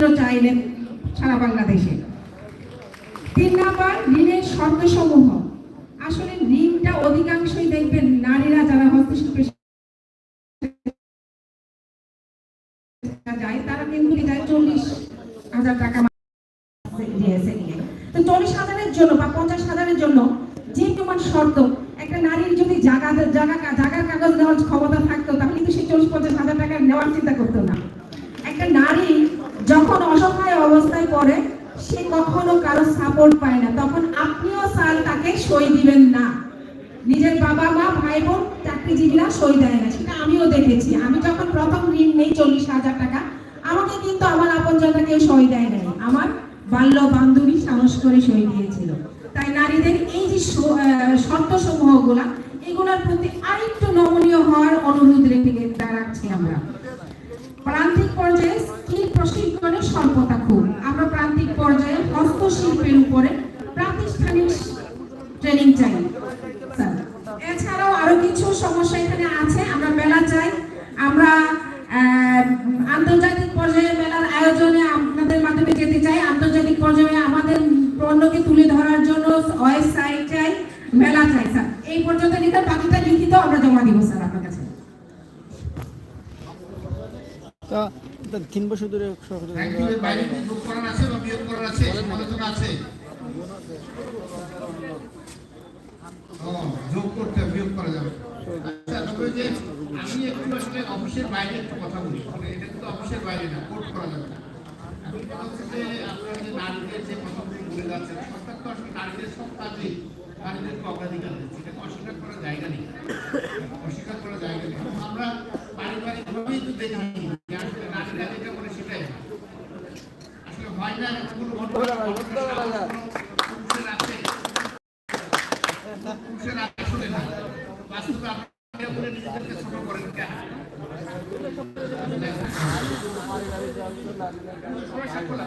কেন্দ্র চাইলেন সারা বাংলাদেশে। তিন নাম্বার, ঋণের শর্তসমূহ। আসলে ঋণটা অধিকাংশই দেখবেন নারীরা যারা হস্তশিল্পের হাজার টাকা চল্লিশ হাজারের জন্য বা পঞ্চাশ হাজারের জন্য যে প্রমাণ শর্ত, একটা নারীর যদি জায়গা জায়গার কাগজ দেওয়ার ক্ষমতা থাকতো, তাহলে কিন্তু সেই চল্লিশ পঞ্চাশ হাজার টাকা নেওয়ার চিন্তা করতো না। একটা নারী যখন অসহায় অবস্থায় পড়ে, সে কখনো কারও সাপোর্ট পায় না। তখন আপনিও স্যার তাকে সই দিবেন না। নিজের বাবা মা, ভাই বোন চাকরিজীবীরা সই দেয় না। সেটা আমিও দেখেছি। আমি যখন প্রথম ঋণ নেই চল্লিশ হাজার টাকা, আমাকে কিন্তু আমার আপনজনরা কেউ সই দেয় নাই। আমার বাল্য বান্ধবী সাহস করে সই দিয়েছিল। তাই নারীদের এই যে শর্ত সমূহগুলা এগুলোর প্রতি আরেকটু নমনীয় হওয়ার অনুরোধ রেখে রাখছি আমরা প্রান্তিক পর্যায়ে স্কিল প্রশিক্ষণের স্বল্পতা খুব আমরা প্রান্তিক পর্যায়ে হস্তশিল্পের উপরে প্রাতিষ্ঠানিক ট্রেনিং চাই স্যার এছাড়াও আরও কিছু সমস্যা এখানে আছে আমরা মেলা চাই আমরা আহ, আন্তর্জাতিক পর্যায়ে মেলার আয়োজনে আপনাদের মাধ্যমে যেতে চাই আন্তর্জাতিক পর্যায়ে আমাদের পণ্যকে তুলে ধরার জন্য ওয়েবসাইট চাই মেলা চাই স্যার এই পর্যন্ত লিখে বাকিটা লিখিত আমরা জমা দিব স্যার আপনার কাছে। তিন বছর ধরে যোগ করতে বিয়োগ করা যাবে। আচ্ছা তবে যে আমি একটু আসলে অফিসের বাইরে একটু কথা বলি। মানে এটা কিন্তু অফিসের বাইরে না কোর্ট করা যাবে না। এখন কথা হচ্ছে যে আপনারা যে নারীদের যে নারীদের সব কাজেই নারীদেরকে অগ্রাধিকার দিচ্ছে। এটাকে অস্বীকার করার জায়গা নেই। অস্বীকার করার জায়গা নেই। আমরা পারিবারিকভাবেই তো দেখি আসলে নারীরা যেটা করে সেটাই আসলে হয় না, কোনো ঘটনা পুরুষের আছে পুরুষের আসলে না বাস্তবে আপনারা বলে নিজেদেরকে ছোট করেন কেন সমস্যা খোলা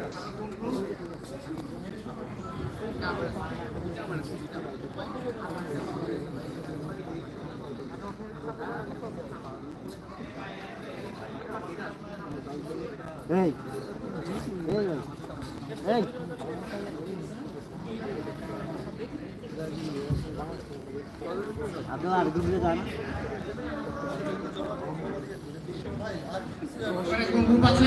বাহ। এই এই এই আপনারা আর দুপুরে যান ওখানে কোন গ্রুপ আছে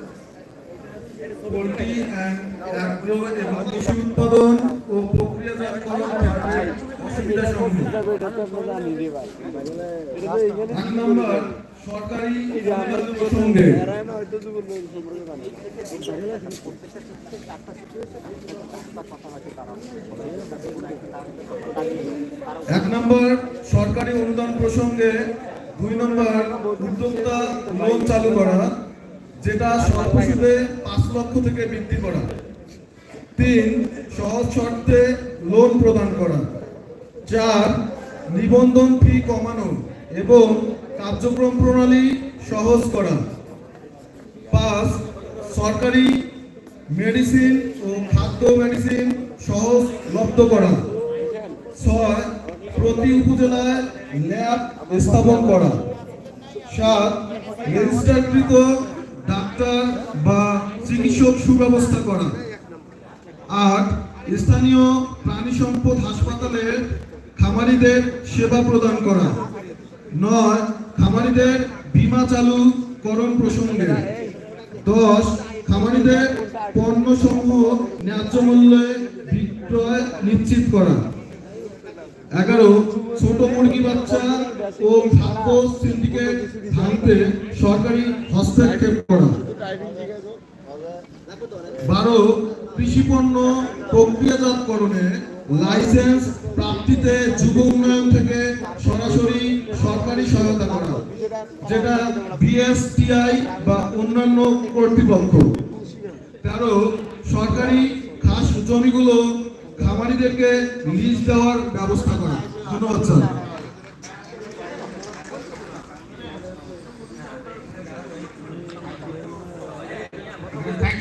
পোল্ট্রি কৃষি উৎপাদন ও প্রক্রিয়াজাতকরণ সরকারি প্রসঙ্গে। এক নম্বর, সরকারি অনুদান প্রসঙ্গে। দুই নম্বর, উদ্যোক্তা লোন চালু করা। যেটা স্বল্প সুদে পাঁচ লক্ষ থেকে বৃদ্ধি করা। তিন, সহজ শর্তে লোন প্রদান করা। চার, নিবন্ধন ফি কমানো এবং কার্যক্রম প্রণালী সহজ করা। পাঁচ, সরকারি মেডিসিন ও খাদ্য মেডিসিন সহজলভ্য করা। ছয়, প্রতি উপজেলায় ল্যাব স্থাপন করা। সাত রেজিস্টারকৃত ডাক্তার বা চিকিৎসক সুব্যবস্থা করা। আট স্থানীয় প্রাণী সম্পদ হাসপাতালে খামারিদের সেবা প্রদান করা। নয়, খামারিদের বীমা চালু করণ প্রসঙ্গে। দশ, খামারিদের পণ্য সমূহ ন্যায্য মূল্যে বিক্রয় নিশ্চিত করা। এগারো, ছোট মুরগি বাচ্চা ও খাদ্য সিন্ডিকেট ভাঙতে সরকারি হস্তক্ষেপ করা। বারো কৃষি পণ্য প্রক্রিয়াজাতকরণে লাইসেন্স প্রাপ্তিতে যুব উন্নয়ন থেকে সরাসরি সরকারি সহায়তা করা, যেটা বিএসটিআই বা অন্যান্য কর্তৃপক্ষ। তেরো, সরকারি খাস জমিগুলো খামারিদেরকে লিজ দেওয়ার ব্যবস্থা করা। ধন্যবাদ, স্যার।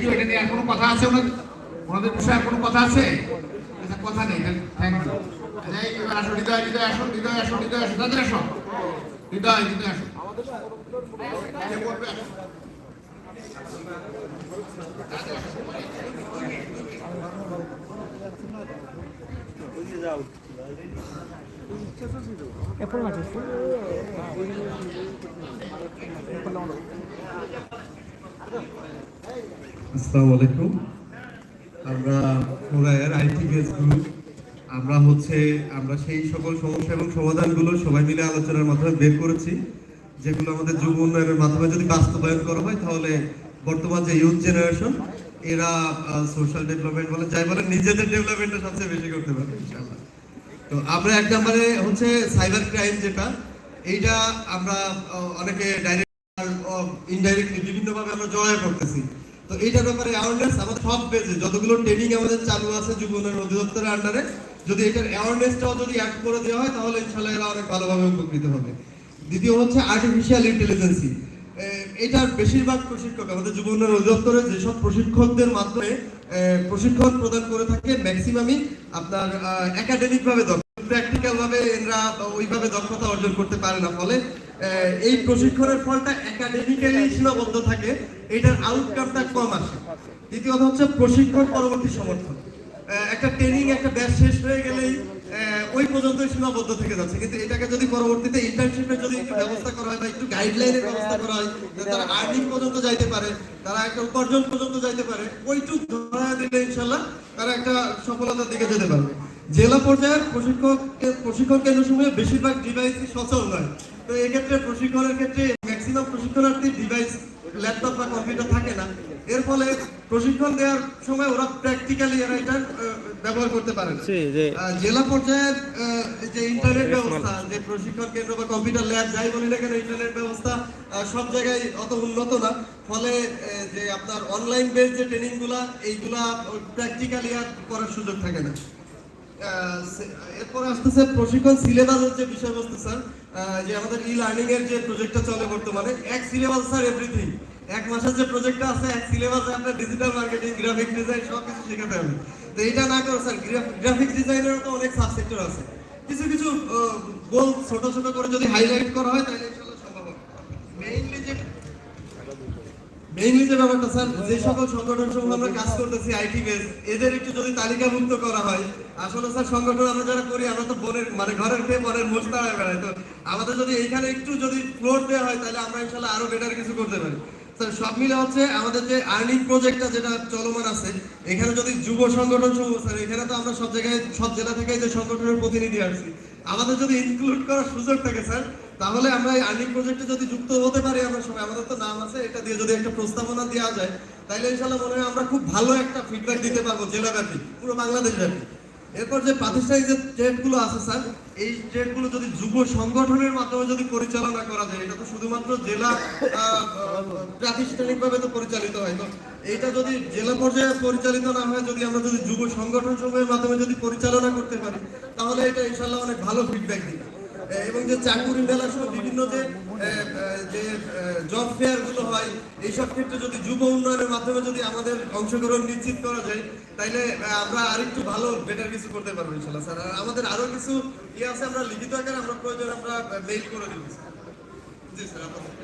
ইউ কথা আছে? ওনাদের বিষয়ে কোনো কথা আছে? আচ্ছা কথা নেই থ্যাংক ইউ আচ্ছা এই এবার আসো, হৃদয় হৃদয় আসো হৃদয় আসো হৃদয় আসো, তাদের আসো। হৃদয় হৃদয় আসো। আসো। আসসালামু আলাইকুম আমরা ফোরায়ের গ্রুপ আমরা হচ্ছে, আমরা সেই সকল সমস্যা এবং সমাধানগুলো সবাই মিলে আলোচনার মাধ্যমে বের করেছি, যেগুলো আমাদের যুব উন্নয়নের মাধ্যমে যদি বাস্তবায়ন করা হয়, তাহলে বর্তমান যে ইউথ জেনারেশন এরা সোশ্যাল ডেভেলপমেন্ট বলে, যাই বলে নিজেদের ডেভেলপমেন্টটা সবচেয়ে বেশি করতে ইনশাআল্লাহ। তো আমরা এক নম্বরে হচ্ছে সাইবার ক্রাইম যেটা, এইটা আমরা অনেকে ডাইরেক্ট ইনডাইরেক্টলি বিভিন্নভাবে আমরা জড়ায় করতেছি তো এইটার ব্যাপারে অ্যাওয়ারনেস আমাদের সব পেজে যতগুলো ট্রেনিং আমাদের চালু আছে যুব উন্নয়ন অধিদপ্তরের আন্ডারে যদি এটার অ্যাওয়ারনেসটাও যদি অ্যাড করে দেওয়া হয়, তাহলে ইনশাআল্লাহ এরা অনেক ভালোভাবে উপকৃত হবে। দ্বিতীয় হচ্ছে আর্টিফিশিয়াল ইন্টেলিজেন্সি এটার বেশিরভাগ প্রশিক্ষক আমাদের যুব উন্নয়ন অধিদপ্তরে যেসব প্রশিক্ষকদের মাধ্যমে প্রশিক্ষণ প্রদান করে থাকে ম্যাক্সিমামই আপনার একাডেমিক ভাবে প্র্যাকটিক্যাল ভাবে এরা ওইভাবে দক্ষতা অর্জন করতে পারে না। ফলে এই প্রশিক্ষণের ফলটা একাডেমিক্যালি সীমাবদ্ধ থাকে, এটার আউটকামটা কম আসে। দ্বিতীয়ত হচ্ছে প্রশিক্ষণ পরবর্তী সমর্থন। একটা ট্রেনিং একটা ব্যাচ শেষ হয়ে গেলেই ওই পর্যন্তই সীমাবদ্ধ থেকে যাচ্ছে। কিন্তু এটাকে যদি পরবর্তীতে ইন্টার্নশিপের যদি একটু ব্যবস্থা করা হয় বা একটু গাইডলাইনের ব্যবস্থা করা হয় তারা আর্নিং পর্যন্ত যাইতে পারে, তারা একটা উপার্জন পর্যন্ত যাইতে পারে, ওইটুক ধরা দিলে ইনশাল্লাহ তারা একটা সফলতার দিকে যেতে পারবে। জেলা পর্যায়ের প্রশিক্ষক প্রশিক্ষণ কেন্দ্র কেন্দ্রসমূহে বেশিরভাগ ডিভাইসই সচল নয়। তো এক্ষেত্রে প্রশিক্ষণের ক্ষেত্রে ম্যাক্সিমাম প্রশিক্ষণার্থী ডিভাইস ল্যাপটপ বা কম্পিউটার থাকে না। এর ফলে প্রশিক্ষণ দেওয়ার সময় ওরা প্র্যাকটিক্যালি এরা এটা ব্যবহার করতে পারে না। জেলা পর্যায়ের যে ইন্টারনেট ব্যবস্থা যে প্রশিক্ষণ কেন্দ্র বা কম্পিউটার ল্যাব যাই বলি না কেন ইন্টারনেট ব্যবস্থা সব জায়গায় অত উন্নত না। ফলে যে আপনার অনলাইন বেস যে ট্রেনিংগুলা এইগুলা প্র্যাকটিক্যালি আর করার সুযোগ থাকে না। এরপর আসতেছে প্রশিক্ষণ সিলেবাসের যে বিষয়বস্তু স্যার যে আমাদের ই লার্নিং এর যে প্রজেক্টটা চলে বর্তমানে, এক সিলেবাস স্যার এভরিথিং এক মাসের যে প্রজেক্টটা আছে, এক সিলেবাস আপনার ডিজিটাল মার্কেটিং গ্রাফিক ডিজাইন সব কিছু শেখাতে হবে। তো এটা না করে স্যার গ্রাফিক ডিজাইনের তো অনেক সাবসেক্টর আছে। কিছু কিছু গোল ছোট ছোট করে যদি হাইলাইট করা হয়, তাহলে ইনশাআল্লাহ সম্ভব হবে। মেইনলি যে ব্যাপারটা স্যার যে সকল সংগঠন সমূহ আমরা কাজ করতেছি আইটি বেস এদের একটু যদি তালিকাভুক্ত করা হয়, আসলে স্যার, সংগঠন আমরা যারা করি, আমরা তো মানে ঘরের খেয়ে তাড়ায় বেড়াই, তো আমাদের যদি এইখানে একটু যদি ফ্লোর দেওয়া হয়, তাহলে আমরা ইনশাল্লাহ আরও বেটার কিছু করতে পারি। স্যার, সব মিলে হচ্ছে আমাদের যে আর্নিং প্রজেক্টটা যেটা চলমান আছে, এখানে যদি যুব সংগঠন সমূহ স্যার, এখানে তো আমরা সব জায়গায়, সব জেলা থেকে যে সংগঠনের প্রতিনিধি আসছি, আমাদের যদি ইনক্লুড করার সুযোগ থাকে, স্যার তাহলে আমরা এই আর্নিং প্রজেক্টে যদি যুক্ত হতে পারি, আমরা সবাই আমাদের তো নাম আছে, এটা দিয়ে যদি একটা প্রস্তাবনা দেওয়া যায় তাহলে ইনশাল্লাহ মনে হয় আমরা খুব ভালো একটা ফিডব্যাক দিতে পারব জেলাব্যাপী, পুরো বাংলাদেশ ব্যাপী এরপর যে প্রাতিষ্ঠানিক যে ট্রেডগুলো আছে স্যার, এই ট্রেডগুলো যদি যুব সংগঠনের মাধ্যমে যদি পরিচালনা করা যায়, এটা তো শুধুমাত্র জেলা প্রাতিষ্ঠানিক ভাবে তো পরিচালিত হয়। তো এটা যদি জেলা পর্যায়ে পরিচালিত না হয়, যদি আমরা যদি যুব সংগঠন সমূহের মাধ্যমে যদি পরিচালনা করতে পারি, তাহলে এটা ইনশাল্লাহ অনেক ভালো ফিডব্যাক দিবে। এবং যে চাকুরি মেলা সহ বিভিন্ন যে যে জব ফেয়ারগুলো হয়, এইসব ক্ষেত্রে যদি যুব উন্নয়নের মাধ্যমে যদি আমাদের অংশগ্রহণ নিশ্চিত করা যায়, তাইলে আমরা আরেকটু ভালো বেটার কিছু করতে পারব ইনশাল্লাহ স্যার আর আমাদের আরও কিছু ইয়ে আছে, আমরা লিখিত আকারে আমরা প্রয়োজন, আমরা মেইল করে দিব। জি, স্যার আপনাদের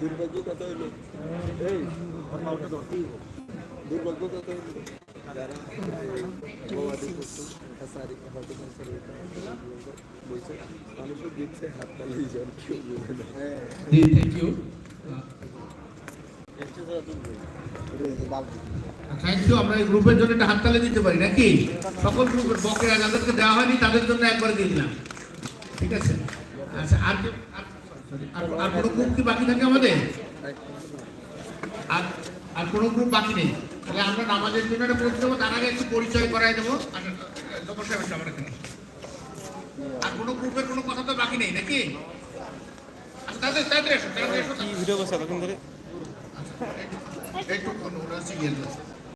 দুর্ভাগ্য কথা এই থ্যাংক ইউ আমরা এই গ্রুপের জন্য একটা হাততালি দিতে পারি, নাকি? সকল গ্রুপের বকেরা যাদেরকে দেওয়া হয়নি, তাদের জন্য একবার দিয়ে দিলাম। ঠিক আছে? আচ্ছা আর আর- কোনো গ্রুপ কি বাকি থাকে আমাদের? কোনো গ্রুপ বাকি নেই তাহলে আমরা নামাজের জন্য একটা পৌঁছে দেবো তার আগে একটু পরিচয় করাই দেবো আচ্ছা। আর কোনো গ্রুপের কোনো কথা তো বাকি নেই নাকি আচ্ছা তাদের তাদের এসো তাদের এসো ভিডিও করছে এতক্ষণ ধরে একটু ওরা সিরিয়াল